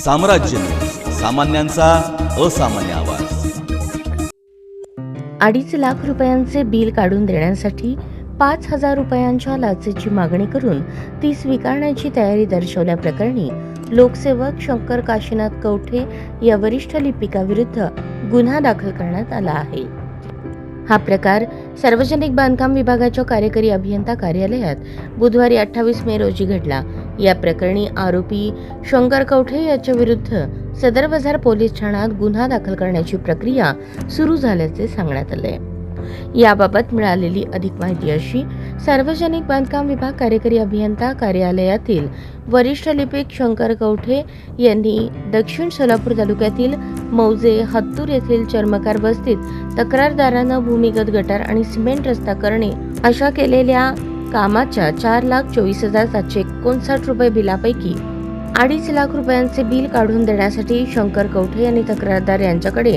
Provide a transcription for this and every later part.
साम्राज्य. सामान्यांचा असामान्य आवाज. अडीच लाख रुपयांचे बिल काढून देण्यासाठी पाच हजार रुपयांच्या लाचेची मागणी करून ती स्वीकारण्याची तयारी दर्शवल्याप्रकरणी लोकसेवक शंकर काशीनाथ कवठे या वरिष्ठ लिपिकाविरुद्ध गुन्हा दाखल करण्यात आला आहे. हा प्रकार सार्वजनिक बांधकाम विभागाच्या कार्यकारी अभियंता कार्यालयात बुधवारी अठ्ठावीस मे रोजी घडला. या प्रकरणी आरोपी शंकर कवठे याच्या विरुद्ध सदर बाजार पोलीस ठाण्यात गुन्हा दाखल करण्याची प्रक्रिया सुरू झाल्याचे सांगण्यात आले. याबाबत मिळालेली अधिक माहिती अशी सार्वजनिक बांधकाम विभाग कार्यकारी अभियंता कार्यालयातील वरिष्ठ लिपिक शंकर कवठे यांनी दक्षिण सोलापूर तालुक्यातील मौजे हत्तूर येथील चर्मकार वस्तीत तक्रारदारानं भूमिगत गटार आणि सिमेंट रस्ता करणे अशा केलेल्या कामाच्या चार लाख चोवीस हजार सातशे एकोणसाठ रुपये बिलापैकी अडीच लाख रुपयांचे बिल काढून देण्यासाठी शंकर कवठे यांनी तक्रारदार यांच्याकडे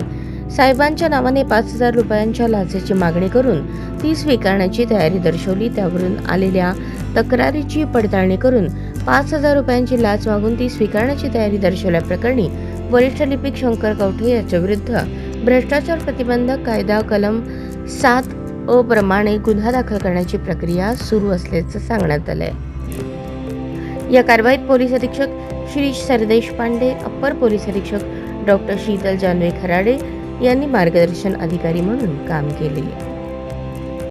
साहेबांच्या नावाने पाच हजार रुपयांच्या लाचेची मागणी करून ती स्वीकारण्याची तयारी दर्शवली. त्यावरून आलेल्या तक्रारीची पडताळणी करून पाच हजार रुपयांची लाच मागून ती स्वीकारण्याची तयारी दर्शवल्याप्रकरणी वरिष्ठ लिपिक शंकर कवठे याच्या विरुद्ध भ्रष्टाचार प्रतिबंधक कायदा कलम सात अ प्रमाणे गुन्हा दाखल करण्याची प्रक्रिया सुरू असल्याचं सांगण्यात आलंय. या कारवाईत पोलीस अधीक्षक श्री सरदेश पांडे अप्पर पोलीस अधीक्षक डॉक्टर शीतल जानवे खराडे यांनी मार्गदर्शन अधिकारी म्हणून काम केले.